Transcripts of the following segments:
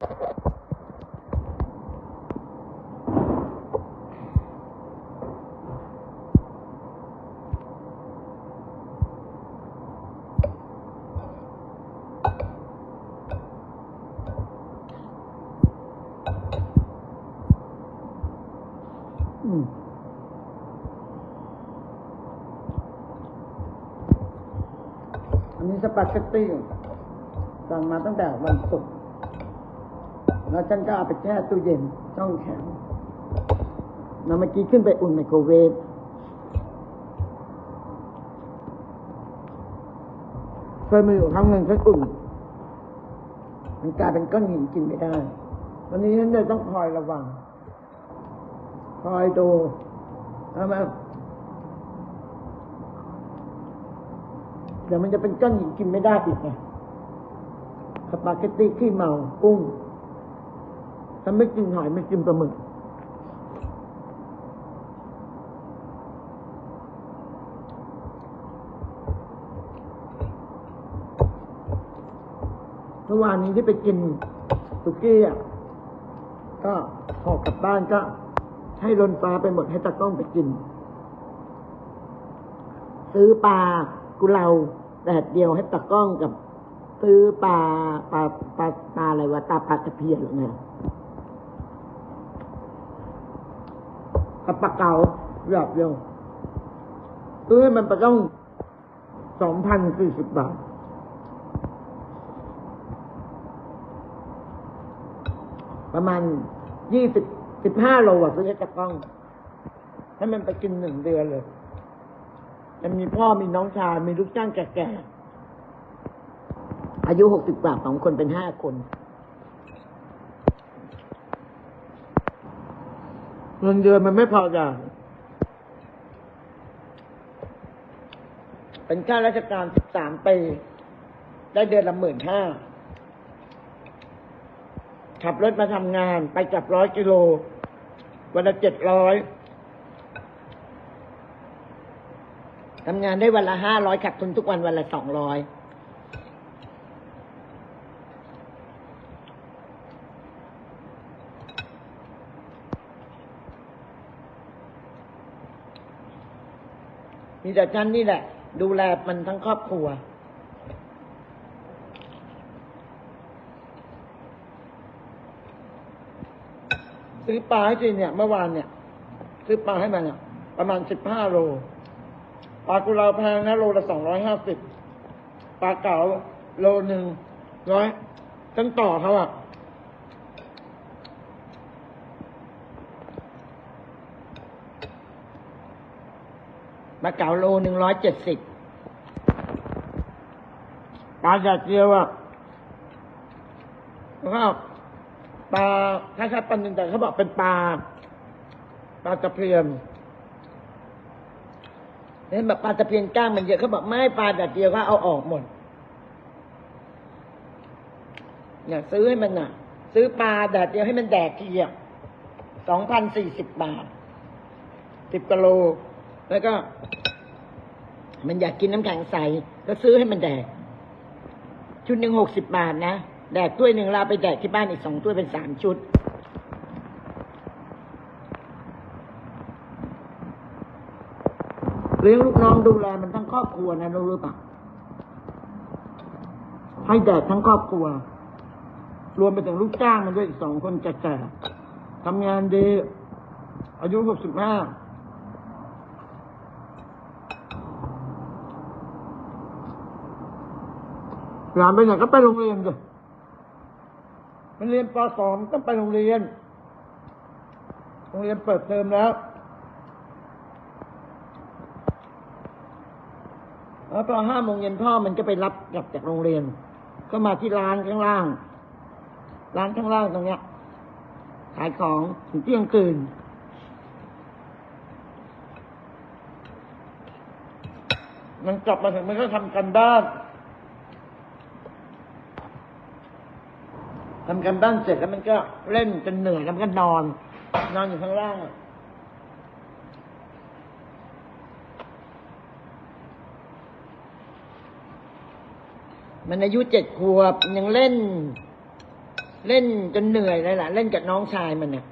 อันนี้สปาเกตตี้สั่งมาตั้งแต่วันศุกร์ แล้วฉันก็เอาไปแช่ตู้เย็นช่องแข็งแล้วเมื่อกี้ขึ้นไปอุ่นไมโครเวฟเคยมีอยู่ครั้งหนึ่งฉันอุ่น มันกลายเป็นก้อนหินกินไม่ได้ วันนี้ฉันเลยต้องคอยระวัง คอยดูใช่ไหมเดี๋ยวมันจะเป็นก้อนหินกินไม่ได้อีกไงสปาเกตตี้ขี้เมากุ้ง ฉันไม่กินหอยไม่กินปลาหมึกเมื่อวานนี้ที่ไปกินสุกี้อะก็พอกลับบ้านก็ ให้ลนปลาไปหมดให้ตากล้องไปกิน ซื้อปลากุเลาแดดเดียวให้ตากล้องกับ ซื้อปลาปลาปลาปลาอะไรวะตาปลาตะเพียนหรือไง กับปลาเกาหยอดเดียวซื้อมันไปต้องสองพันสี่สิบบาทประมาณยี่สิบสิบห้าโลอะซื้อให้ตากล้องให้มันไปกินหนึ่งเดือนเลยจะมีพ่อมีน้องชายมีลูกจ้างแก่ๆอายุหกสิบกว่าสองคนเป็นห้าคน เงินเดือนมันไม่พอจ้ะเป็นข้าราชการสิบสามปี ได้เดือนละหมื่นห้า ขับรถมาทำงานไปกลับร้อยกิโล วันละเจ็ดร้อยทำงานได้วันละห้าร้อยขับทุนทุกวันวันละสองร้อย มีแต่ฉันนี่แหละ ดูแลมันทั้งครอบครัว ซื้อปลาให้จีเนี่ย เมื่อวานเนี่ย ซื้อปลาให้มันเนี่ยประมาณสิบห้าโลปลากุเลาแพงนะโลละสองร้อยห้าสิบปลาเก๋าโลหนึ่งร้อยตั้งต่อเขาอะป ลาเก๋าโลหนึ่งร้อยเจ็ดสิบปลาจัดเจียวอะแล้วก็ปลาคล้ายๆปลาหนึ่งแต่เขาบอกเป็นปลาปลาตะเพียนเห็นแบบปลาตะเพียนก้างมันเยอะเขาบอกไม่ปลาแต่เดียวก็เอาออกหมดเนี่ยซื้อให้มันน่ะ ซื้อปลาแดดเดียวให้มันแดกทีเดียวสองพันสี่สิบบาทสิบกิโล แล้วก็ มันอยากกินน้ำแข็งใส ก็ซื้อให้มันแดก ชุดหนึ่งหกสิบบาทนะ แดกถ้วยหนึ่งเราไปแดกที่บ้านอีกสองถ้วยเป็นสามชุด เลี้ยงลูกน้องดูแลมันทั้งครอบครัวนะรู้หรือเปล่าให้แดกทั้งครอบครัว รวมไปถึงลูกจ้างมันด้วยอีกสองคนแก่ๆทำงานดี อายุหกสิบห้า หลานไปไหนก็ไปโรงเรียนเลยมันเรียนปสองก็ไปโรงเรียน โรงเรียนเปิดเทอมแล้วแล้วตอนห้าโมงเย็นพ่อมันก็ไปรับกลับจากโรงเรียน ก็มาที่ร้านข้างล่าง ร้านข้างล่างตรงเนี้ย ขายของถึงเที่ยงคืนมันกลับมาถึงมันก็ทำกันบ้าน ทำกันบ้านเสร็จแล้วมันก็เล่นจนเหนื่อยแล้วมันก็นอน นอนอยู่ข้างล่างมันอายุเจ็ดขวบยังเล่น เล่นจนเหนื่อยเลยล่ะ เล่นกับน้องชายมันเนี่ย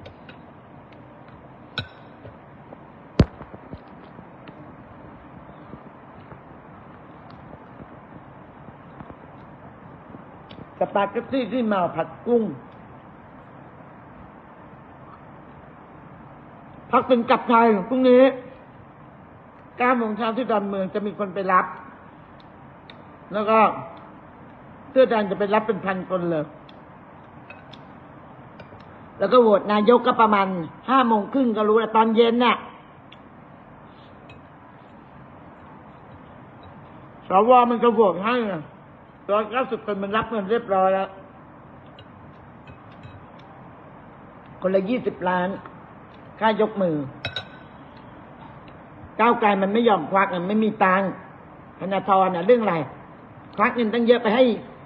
ส ปาเกตตี้ที่มาผัดกุ้ง พักถึงกลับไทยพรุ่งนี้เก้าโมงเช้าที่ดอนเมืองจะมีคนไปรับ แล้วก็เสื้อแดงจะไปรับเป็นพันคนเลย แล้วก็โหวตนายกก็ประมาณห้าโมงครึ่งก็รู้แล้วตอนเย็นน่ะสวมันก็โหวตให้ ร้อยเก้าสิบคนมันรับเงินเรียบร้อยแล้ว คนละยี่สิบล้าน ค่ายกมือ ก้าวไกลมันไม่ยอมควักมันไม่มีตังค์ธนาธรน่ะเรื่องอะไร ควักเงินตั้งเยอะไปให้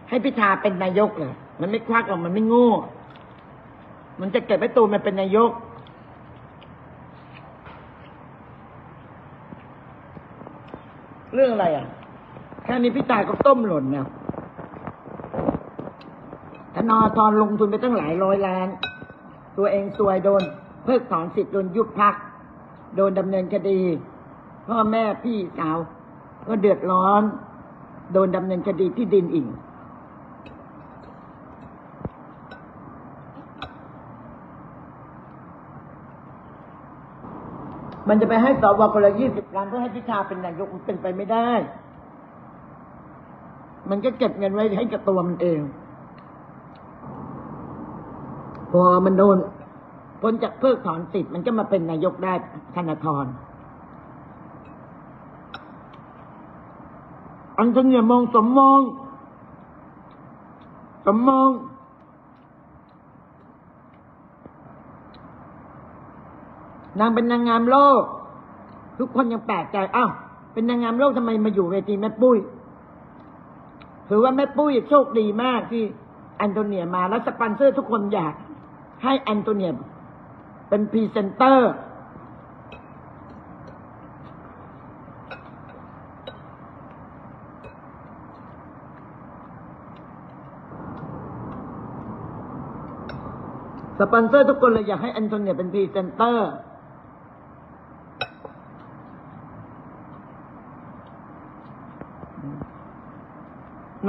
ให้พิธาเป็นนายกเลยมันไม่ควักหรอกมันไม่โง่ มันจะเก็บไว้ตัวมันเป็นนายกเรื่องอะไรอะ แค่นี้พิธาก็ต้มหล่นนะ ธนาธรลงทุนไปตั้งหลายร้อยล้าน ตัวเองซวยโดน เพิกถอนสิทธิ์โดนยุบพัก โดนดำเนินคดี พ่อแม่พี่สาว ก็เดือดร้อน โดนดำเนินคดีที่ดินอีกมันจะไปให้สวคนละยี่สิบล้านเพื่อให้พิธาเป็นนายกมันเป็นไปไม่ได้ มันก็เก็บเงินไว้ให้กับตัวมันเอง พอมันโดนพ้นจากเพิกถอนสิทธิ์มันก็มาเป็นนายกได้ธนาธรอันเทนียมองสมมอง สมมอง นางเป็นนางงามโลก ทุกคนยังแปลกใจอ้าวเป็นนางงามโลกทำไมมาอยู่เวทีแม่ปุ้ยถือว่าแม่ปุ้ยโชคดีมากที่แอนโทเนียมาแล้วสปอนเซอร์ทุกคนอยาก ให้แอนโทเนียเป็นพรีเซนเตอร์ สปอนเซอร์ทุกคนเลยอยากให้แอนโทเนียเป็นพรีเซนเตอร์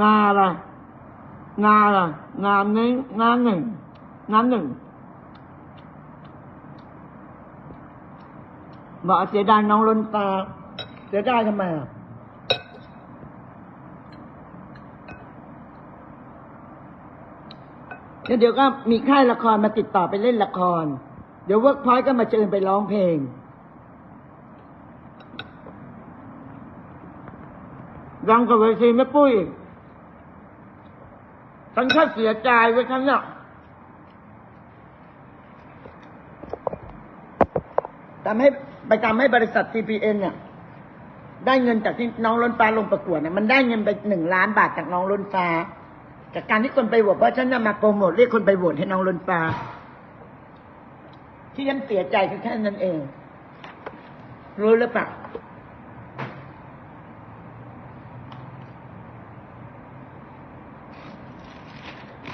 งาละงาละงานนี้งานหนึ่ง งานหนึ่งบอกเสียดายน้องล้นตา เสียดายทำไมอะแล้วเดี๋ยวก็มีค่ายละครมาติดต่อไปเล่นละคร เดี๋ยวเวิร์กพอยต์ก็มาเชิญไปร้องเพลงยังกับเวทีแม่ปุ้ย ฉันแค่เสียใจไว้ฉันเนี่ย ทำให้ไปทำให้บริษัท CPN เนี่ย ได้เงินจากที่น้องล้นฟ้าลงประกวดเนี่ยมันได้เงินไปหนึ่งล้านบาทจากน้องล้นฟ้า จากการที่คนไปโหวตเพราะฉันจะมาโปรโมทเรียกคนไปโหวตให้น้องล้นฟ้า ที่ฉันเสียใจคือแค่นั้นเอง รู้หรือเปล่า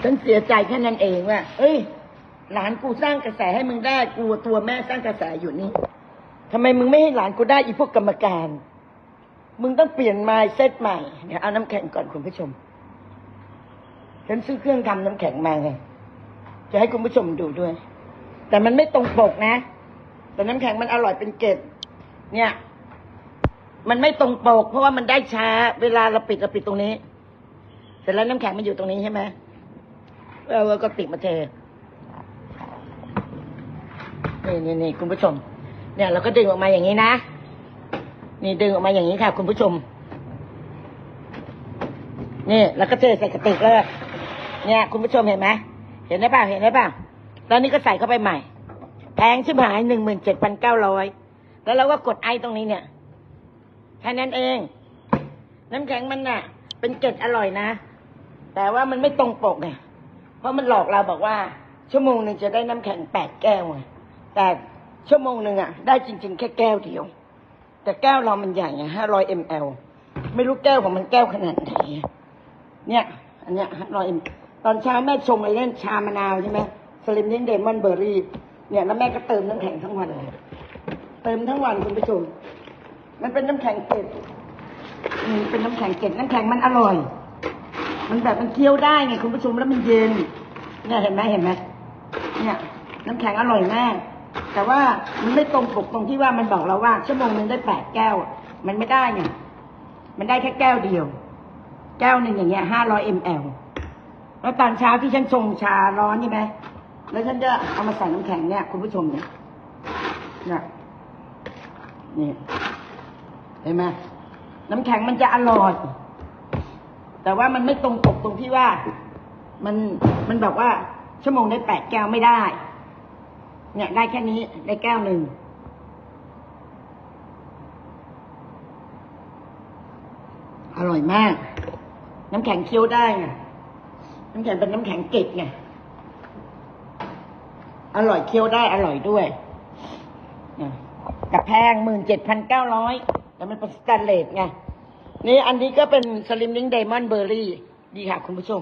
ฉันเสียใจแค่นั้นเองว่า เอ้ย หลานกูสร้างกระแสให้มึงได้ กูตัวแม่สร้างกระแสอยู่นี่ทำไมมึงไม่ให้หลานกูได้อีพวกกรรมการ มึงต้องเปลี่ยนไมล์เซตใหม่ เดี๋ยวเอาน้ำแข็งก่อนคุณผู้ชม ฉันซื้อเครื่องทำน้ำแข็งมาไง จะให้คุณผู้ชมดูด้วย แต่มันไม่ตรงปกนะ แต่น้ำแข็งมันอร่อยเป็นเกล็ด เนี่ย มันไม่ตรงปก เพราะว่ามันได้ช้า เวลาเราปิดเราปิดตรงนี้ เสร็จแล้วน้ำแข็งมันอยู่ตรงนี้ใช่ไหมเออก็ติดมาเท นี่นี่นี่คุณผู้ชม เนี่ยเราก็ดึงออกมาอย่างนี้นะ นี่ดึงออกมาอย่างนี้ค่ะ คุณผู้ชม นี่แล้วก็เทใส่กระติกเลยเนี่ย คุณผู้ชมเห็นไหมเห็นได้ป่ะเห็นได้ป่ะแล้วนี่ก็ใส่เข้าไปใหม่ แพงชิบหายหนึ่งหมื่นเจ็ดพันเก้าร้อยแล้วเราก็กดไอตรงนี้เนี่ยแค่นั้นเอง น้ำแข็งมันน่ะ เป็นเกล็ดอร่อยนะ แต่ว่ามันไม่ตรงปกไงเพราะมันหลอกเราบอกว่า ชั่วโมงหนึ่งจะได้น้ำแข็งแปดแก้วไง แต่ชั่วโมงหนึ่งอะ ได้จริง ๆ แค่แก้วเดียว แต่แก้วเรามันใหญ่ไงห้าร้อยมลไม่รู้แก้วของมันแก้วขนาดไหนเนี่ย อันเนี้ยห้าร้อยมตอนเช้าแม่ชงไอ้เล่นชามะนาวใช่ไหมสลิมนิ่งเดมอนเบอร์รี่ เนี่ยแล้วแม่ก็เติมน้ำแข็งทั้งวันเลยเติมทั้งวันคุณผู้ชมมันเป็นน้ำแข็งเกล็ดเป็นน้ำแข็งเกล็ดน้ำแข็งมันอร่อย มันแบบมันเคี้ยวได้ไงคุณผู้ชมแล้วมันเย็น เนี่ยเห็นไหมเห็นไหมเนี่ย น้ำแข็งอร่อยมาก แต่ว่ามันไม่ตรงปกตรงที่ว่ามันบอกเราว่า ชั่วโมงหนึงได้แปดแก้ว มันไม่ได้ไงมันได้แค่แก้วเดียว แก้วหนึ่งอย่างเงี้ยห้าร้อยมลแล้วตอนเช้าที่ฉันชงชาร้อนใช่ไหมแล้วฉันจะเอามาใส่น้ำแข็งเนี่ยคุณผู้ชมเนี่ยเนี่ยนี่เห็นไหมน้ำแข็งมันจะอร่อย แต่ว่ามันไม่ตรงปกตรงที่ว่า มันมันแบบว่าชั่วโมงได้แปดแก้วไม่ได้ เนี่ยได้แค่นี้ได้แก้วหนึ่ง อร่อยมาก น้ำแข็งเคี้ยวได้ไงน้ำแข็งเป็นน้ำแข็งเกล็ดไงอร่อยเคี้ยวได้อร่อยด้วยเนี่ยแต่แพงหมื่นเจ็ดพันเก้าร้อยแต่มันเป็นสแตนเลสไงนี่อันนี้ก็เป็นสลิมลิงไดมอนด์เบอร์รี่ ดีค่ะคุณผู้ชม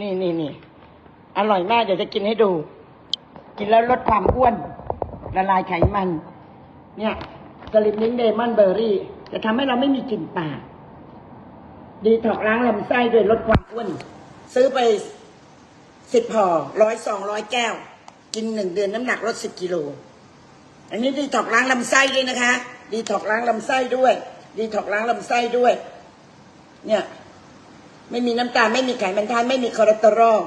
นี่นี่นี่อร่อยมาก เดี๋ยวจะกินให้ดู กินแล้วลดความอ้วน ละลายไขมัน เนี่ยสลิมลิงไดมอนเบอร์รี่ จะทำให้เราไม่มีกลิ่นปาก ดีถอกล้างลำไส้ด้วยลดความอ้วน ซื้อไปสิบห่อร้อยสองร้อยแก้ว กินหนึ่งเดือนน้ำหนักลดสิบกิโล อันนี้ดีถอกล้างลำไส้ด้วยนะคะ ดีถอกล้างลำไส้ด้วย ดีถอกล้างลำไส้ด้วย เนี่ย ไม่มีน้ำตาลไม่มีไขมันทานไม่มีคอเลสเตอรอล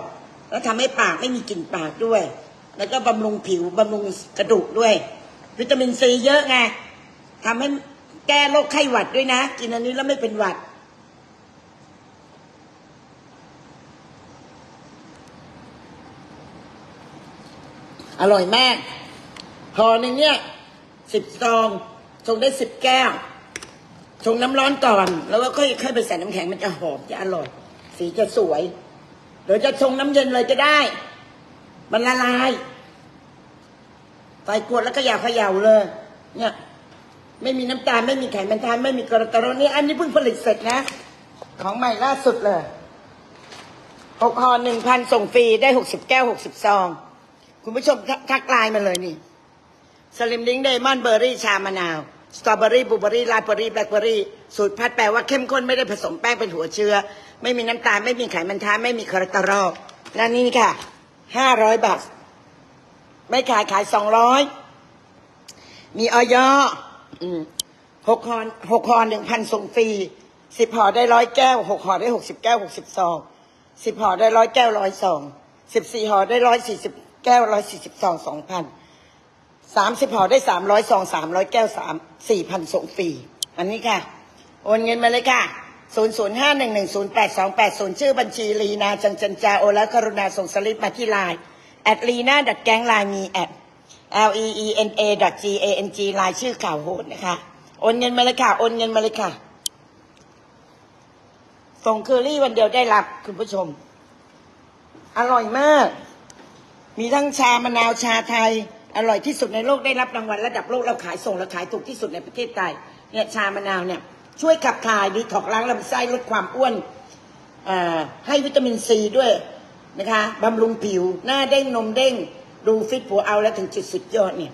แล้วทำให้ปากไม่มีกลิ่นปากด้วย แล้วก็บำรุงผิวบำรุงกระดูกด้วย วิตามินซีเยอะไงทำให้แก้โรคไข้หวัดด้วยนะ กินอันนี้แล้วไม่เป็นหวัด อร่อยมากห่อหนึ่งเนี่ยสิบซองชงได้สิบแก้วชงน้ำร้อนก่อน แล้วก็ค่อยค่อยไปใส่น้ำแข็งมันจะหอมจะอร่อย สีจะสวยหรือจะชงน้ำเย็นเลยก็ได้ มันละลาย ใส่ขวดแล้วก็อยาเขย่าเลย เนี่ย ไม่มีน้ำตาลไม่มีไขมันทานไม่มีคอเลสเตอรอลนี่อันนี้เพิ่งผลิตเสร็จนะ ของใหม่ล่าสุดเลยหกห่อหนึ่งพันส่งฟรีได้หกสิบแก้วหกสิบซอง คุณผู้ชมทักทักไลน์มาเลยนี่สลิมลิงเดมอนเบอร์รี่ชามะนาว สตรอเบอรี่บลูเบอรี่ลาเบอรี่แบล็คเบอรี่สูตรพัดแปลว่าเข้มข้นไม่ได้ผสมแป้งเป็นหัวเชื้อ ไม่มีน้ำตาล ไม่มีไขมันทานไม่มีคอเลสเตอรอลและนี่ค่ะ ห้าร้อยบาท ไม่ขายขายสองร้อยมีออยหกห่อหกห่อหนึ่งพันส่งฟรีสิบห่อได้ร้อยแก้วหกห่อได้หกสิบแก้วหกสิบซองสิบห่อได้ร้อยแก้วร้อยซองสิบสี่ห่อได้ร้อยสี่สิบแก้วร้อยสี่สิบซองสองพันสามสิบห่อได้สามร้อยซองสามร้อยแก้วสามสี่พันส่งฟรี อันนี้ค่ะ โอนเงินมาเลยค่ะ ศูนย์ศูนย์ห้าหนึ่งหนึ่งศูนย์แปดสองแปดศูนย์ชื่อบัญชีลีนาจันจันจาโอและกรุณาส่งสลิปมาที่ไลน์แอดลีนาดัดแก๊งไลน์มีแอด L E E N A G A N G ไลน์ชื่อข่าวโหดนะคะ โอนเงินมาเลยค่ะ โอนเงินมาเลยค่ะ ส่งเคอรี่วันเดียวได้รับคุณผู้ชม อร่อยมาก มีทั้งชามะนาวชาไทย อร่อยที่สุดในโลกได้รับรางวัลระดับโลกเราขายส่งเราขายถูกที่สุดในประเทศไทยเนี่ยชามะนาวเนี่ย ช่วยขับถ่ายดีถอกล้างลำไส้ลดความอ้วนให้วิตามินซีด้วยนะคะบำรุงผิว หน้าเด้งนมเด้ง ดูฟิตผัวเอาแล้วถึงจุดสุดยอดเนี่ย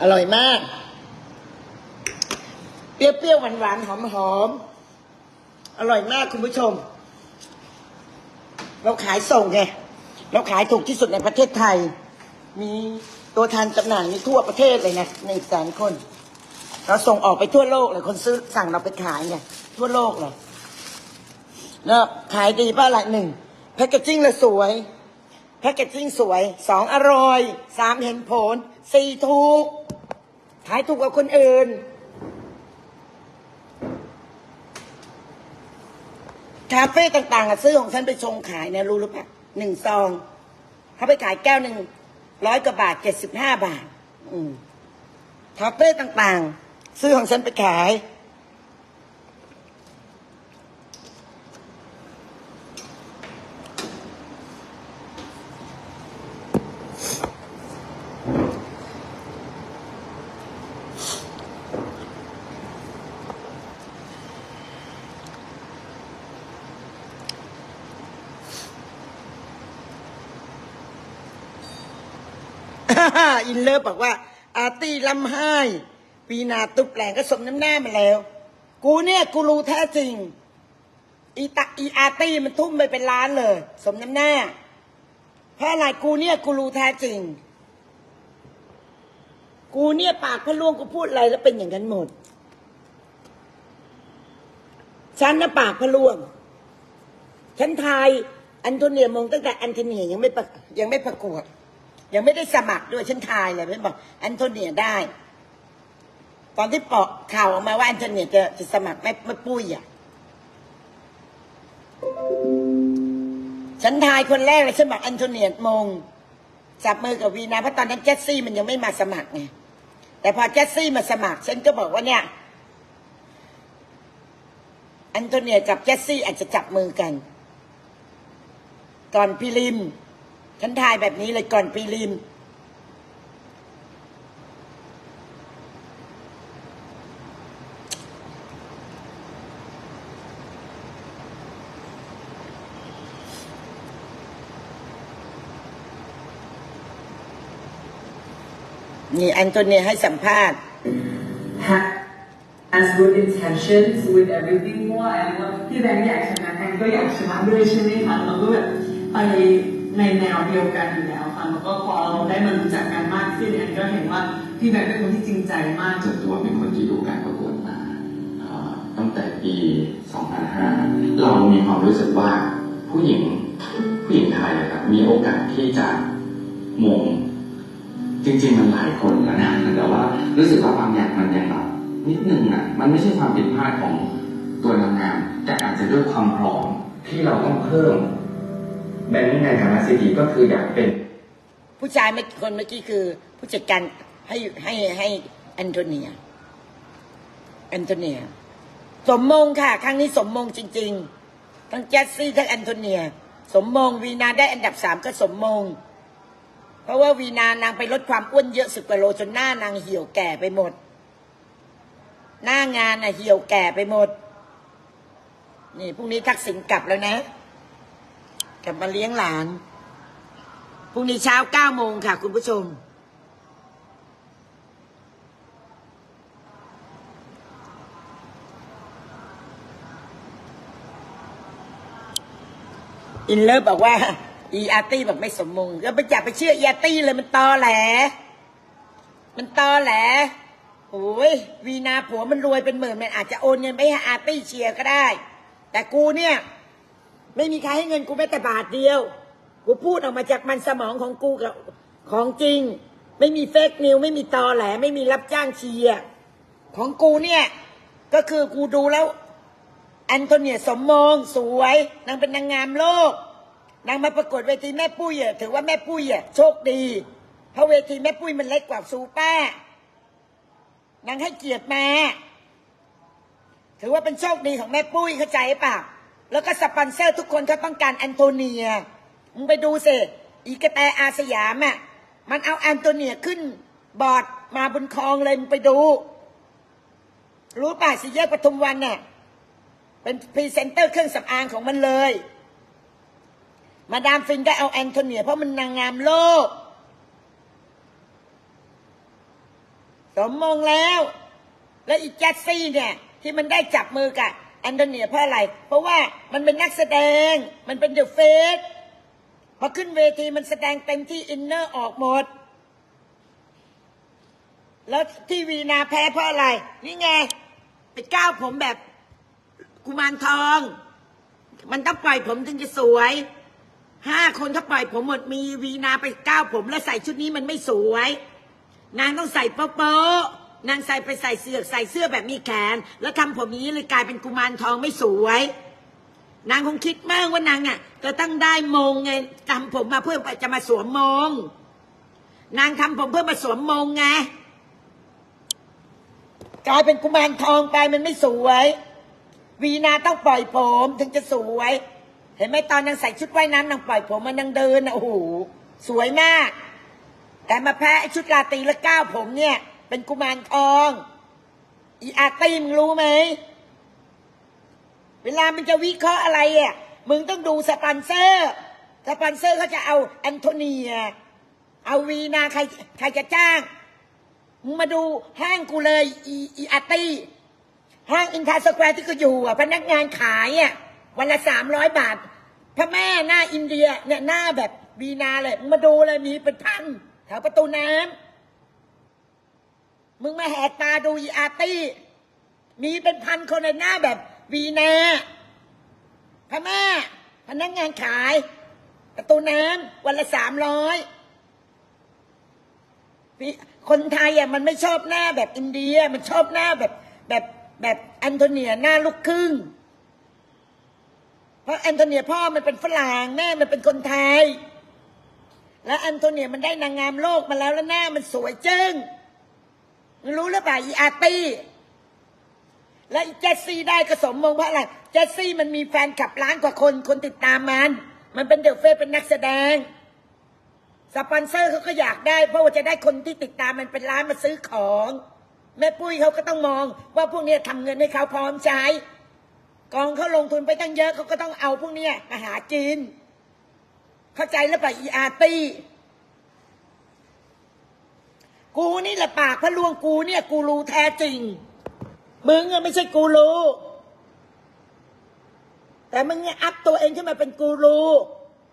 อร่อยมาก เปรี้ยวๆหวานๆหอมๆอร่อยมากคุณผู้ชม เราขายส่งไง เราขายถูกที่สุดในประเทศไทย มีตัวแทนจำหน่ายมีทั่วประเทศเลยนะหนึ่งแสนคน เราส่งออกไปทั่วโลกเลยคนซื้อสั่งเราไปขายไงทั่วโลกเลยแล้วขายดีป่ะละหนึ่งแพคเกจจิ้งเลยสวยแพคเกจจิ้งสวยสองอร่อยสามเห็นผลสี่ถูก ขายถูกกว่าคนอื่นคาเฟ่ต่างๆอะซื้อของฉันไปชงขายเนี่ยรู้หรือเปล่า หนึ่งซองเขาไปขายแก้วหนึ่งร้อยกว่าบาทเจ็ดสิบห้าบาท อืมคาเฟ่ต่างๆ ซื้อของฉันไปขาย อินเลิฟบอกว่า อาร์ตี้ลำไห้วีนาตุบแหลงก็สมน้ำหน้ามาแล้ว กูเนี่ยกูรู้แท้จริง อีตาอีอาร์ตี้มันทุ่มไปเป็นล้านเลย สมน้ำหน้า เพราะอะไรกูเนี่ยกูรู้แท้จริง กูเนี่ยปากพะล่วงกูพูดอะไรแล้วเป็นอย่างนั้นหมด ฉันนะปากพะล่วง ฉันทายอันโทเนียมงตั้งแต่อันโทเนียยังไม่ยังไม่ประกวด ยังไม่ได้สมัครด้วยฉันทายเลยฉันบอกอันโทเนียได้ ตอนที่เปาะข่าวออกมาว่าอันโทเนียจะจะสมัครไม่ไม่ปุ้ยอะฉันทายคนแรกเลยฉันบอกอันโทเนียมงจับมือกับวีนาเพราะตอนนั้นเจสซี่มันยังไม่มาสมัครไงแต่พอเจสซี่มาสมัคร ฉันก็บอกว่าเนี่ยอันโทเนียกับเจสซี่อาจจะจับมือกัน ก่อนพีริม ฉันทายแบบนี้เลยก่อนพีริมนี่อันโทเนียให้สัมภาษณ์ ha- has good intentions with everything เพราะว่าที่แบงค์อยากชนะแอนก็อยากชนะด้วยใช่ไหมคะเราก็แบบไป ในแนวเดียวกันอยู่แล้วค่ะแล้วก็พอเราได้มารู้จักกันมากขึ้นแอนก็เห็นว่าพี่แบงค์เป็นคนที่จริงใจมากส่วนตัวเป็นคนที่ดูการประกวดมาตั้งแต่ปี 2005 เรามีความรู้สึกว่าผู้หญิงผู้หญิงไทยอะครับมีโอกาสที่จะมงจริง ๆ มันหลายคนแล้วนะแต่ว่ารู้สึกว่าบางอย่างมันยังแบบนิดนึงอะมันไม่ใช่ความผิดพลาดของตัวนางงามแต่อาจจะด้วยความพร้อมที่เราต้องเพิ่ม แบงค์ในฐานะสิทธิก็คืออยากเป็น ผู้ชายเมื่อคนเมื่อกี้คือ ผู้จัดการให้ให้ให้แอนโทเนียแอนโทเนีย สมมงค่ะ ครั้งนี้สมมงจริง ๆ ทั้งเจสซี่ทั้งแอนโทเนีย สมมงวีนาได้อันดับสามก็สมมง เพราะว่าวีนานางไปลดความอ้วนเยอะสิบกว่าโลจนหน้านางเหี่ยวแก่ไปหมด หน้างานน่ะเหี่ยวแก่ไปหมด นี่พรุ่งนี้ทักษิณกลับแล้วนะ กลับมาเลี้ยงหลาน พรุ่งนี้เช้าเก้าโมงค่ะ คุณผู้ชม อินเลิฟบอกว่า อีอาร์ตี้บอกไม่สมมง ก็ไปจับไปเชื่ออีอาร์ตี้เลยมันตอแหล มันตอแหลโอ้ยวีนาผัวมันรวยเป็นหมื่นมันอาจจะโอนเงินไปให้อาร์ตี้เชียร์ก็ได้ แต่กูเนี่ย ไม่มีใครให้เงินกูแม้แต่บาทเดียว กูพูดออกมาจากมันสมองของกูกับของจริง ไม่มีเฟกนิว ไม่มีตอแหล ไม่มีรับจ้างเชียร์ของกูเนี่ย ก็คือกูดูแล้วแอนโทเนียสมมงสวย นางเป็นนางงามโลก นางมาประกวดเวทีแม่ปุ้ยถือว่าแม่ปุ้ยอะโชคดี เพราะเวทีแม่ปุ้ยมันเล็กกว่าซูเป้านางให้เกียรติมา ถือว่าเป็นโชคดีของแม่ปุ้ยเข้าใจปะ แล้วก็สปอนเซอร์ทุกคนเขาต้องการแอนโทเนีย มึงไปดูสิ อีกแตอาสยามอะ มันเอาแอนโทเนียขึ้นบอร์ดมาบนคลองเลยมึงไปดู รู้ป่ะสี่แยกปทุมวันน่ะ เป็นพรีเซนเตอร์เครื่องสำอางของมันเลย มาดามฟินก็เอาแอนโทเนีย เพราะมันนางงามโลก สมมงแล้ว แล้วอีแจสซี่เนี่ย ที่มันได้จับมือกับ อันโทเนียเพราะอะไร เพราะว่ามันเป็นนักแสดง มันเป็นเดอะเฟสพอขึ้นเวทีมันแสดงเต็มที่อินเนอร์ออกหมด แล้วที่วีนาแพ้เพราะอะไร นี่ไงไปก้าวผมแบบกุมารทอง มันต้องปล่อยผมถึงจะสวยห้าคนถ้าปล่อยผมหมดมีวีนาไปก้าวผมแล้วใส่ชุดนี้มันไม่สวย นางต้องใส่โป๊ะ นางใส่ไปใส่เสื้อใส่เสื้อแบบมีแขน แล้วทำผมนี้เลยกลายเป็นกุมารทองไม่สวย นางคงคิดมากว่านางอะจะตั้งได้มงไงทำผมมาเพื่อจะมาสวมมง นางทำผมเพื่อมาสวมมงไงกลายเป็นกุมารทองไปมันไม่สวย วีนาต้องปล่อยผมถึงจะสวย เห็นไหมตอนนางใส่ชุดว่ายน้ำนางปล่อยผมมันนางเดินอะโอ้โหสวยมาก แต่มาแพ้ไอ้ชุดราตรีและก้าวผมเนี่ย เป็นกุมารทอง อีอาตี้มึงรู้ไหม เวลามันจะวิเคราะห์อะไรอะ มึงต้องดูสปอนเซอร์ สปอนเซอร์เขาจะเอาแอนโทเนีย เอาวีนาใครใครจะจ้าง มึงมาดูห้างกูเลย อีอีอาตี้ห้างอินทาสแควร์ที่กูอยู่อะ พนักงานขายอะ วันละสามร้อยบาทพระแม่หน้าอินเดียเนี่ยหน้าแบบวีนาเลยมึงมาดูเลยมีเป็นพันแถวประตูน้ำ มึงมาแหกตาดูอีอาร์ตี้ มีเป็นพันคนในหน้าแบบวีนาพระแม่พนักงานขาย ประตูน้ำวันละสามร้อยคนไทยอะมันไม่ชอบหน้าแบบอินเดีย มันชอบหน้าแบบแบบแบบแอนโทเนียหน้าลูกครึ่ง เพราะแอนโทเนียพ่อมันเป็นฝรั่งแม่มันเป็นคนไทย แล้วแอนโทเนียมันได้นางงามโลกมาแล้วแล้วหน้ามันสวยจึ้ง รู้หรือเปล่าอีอาร์ตี้และอีเจสซี่ได้ก็สมมงเพราะอะไรเจสซี่มันมีแฟนคลับล้านกว่าคนคนติดตามมัน มันเป็นเดอะเฟสเป็นนักแสดง สปอนเซอร์เขาก็อยากได้ เพราะว่าจะได้คนที่ติดตามมันเป็นล้านมาซื้อของ แม่ปุ้ยเขาก็ต้องมอง ว่าพวกนี้ยทำเงินให้เขาพร้อมใช้ กองเขาลงทุนไปตั้งเยอะเขาก็ต้องเอาพวกนี้มาหากิน เข้าใจแล้วป่ะอีอาร์ตี้ กูนี่แหละปากพระลวงกูเนี่ย กูรู้แท้จริง มึงอะไม่ใช่กูรู้ แต่มึงเนี่ยอัพตัวเองขึ้นมาเป็นกูรู้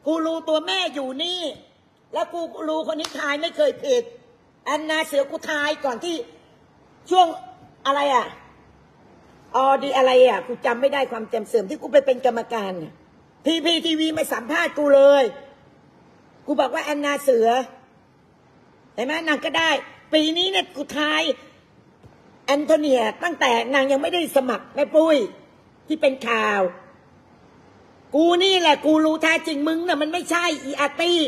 กูรู้ตัวแม่อยู่นี่ แล้วกูรู้คนนี้ทายไม่เคยผิดแอนนาเสือกูทายก่อนที่ช่วงอะไรอะออดีอะไรอะกูจำไม่ได้ความจำเสื่อมที่กูไปเป็นกรรมการพีพีทีวีมาสัมภาษณ์กูเลย กูบอกว่าแอนนาเสือ เห็นไหมนางก็ได้ ปีนี้เนี่ยกูทายแอนโทเนียตั้งแต่นางยังไม่ได้สมัครแม่ปุ้ยที่เป็นข่าว กูนี่แหละกูรู้แท้จริงมึงน่ะมันไม่ใช่อีอาร์ตี้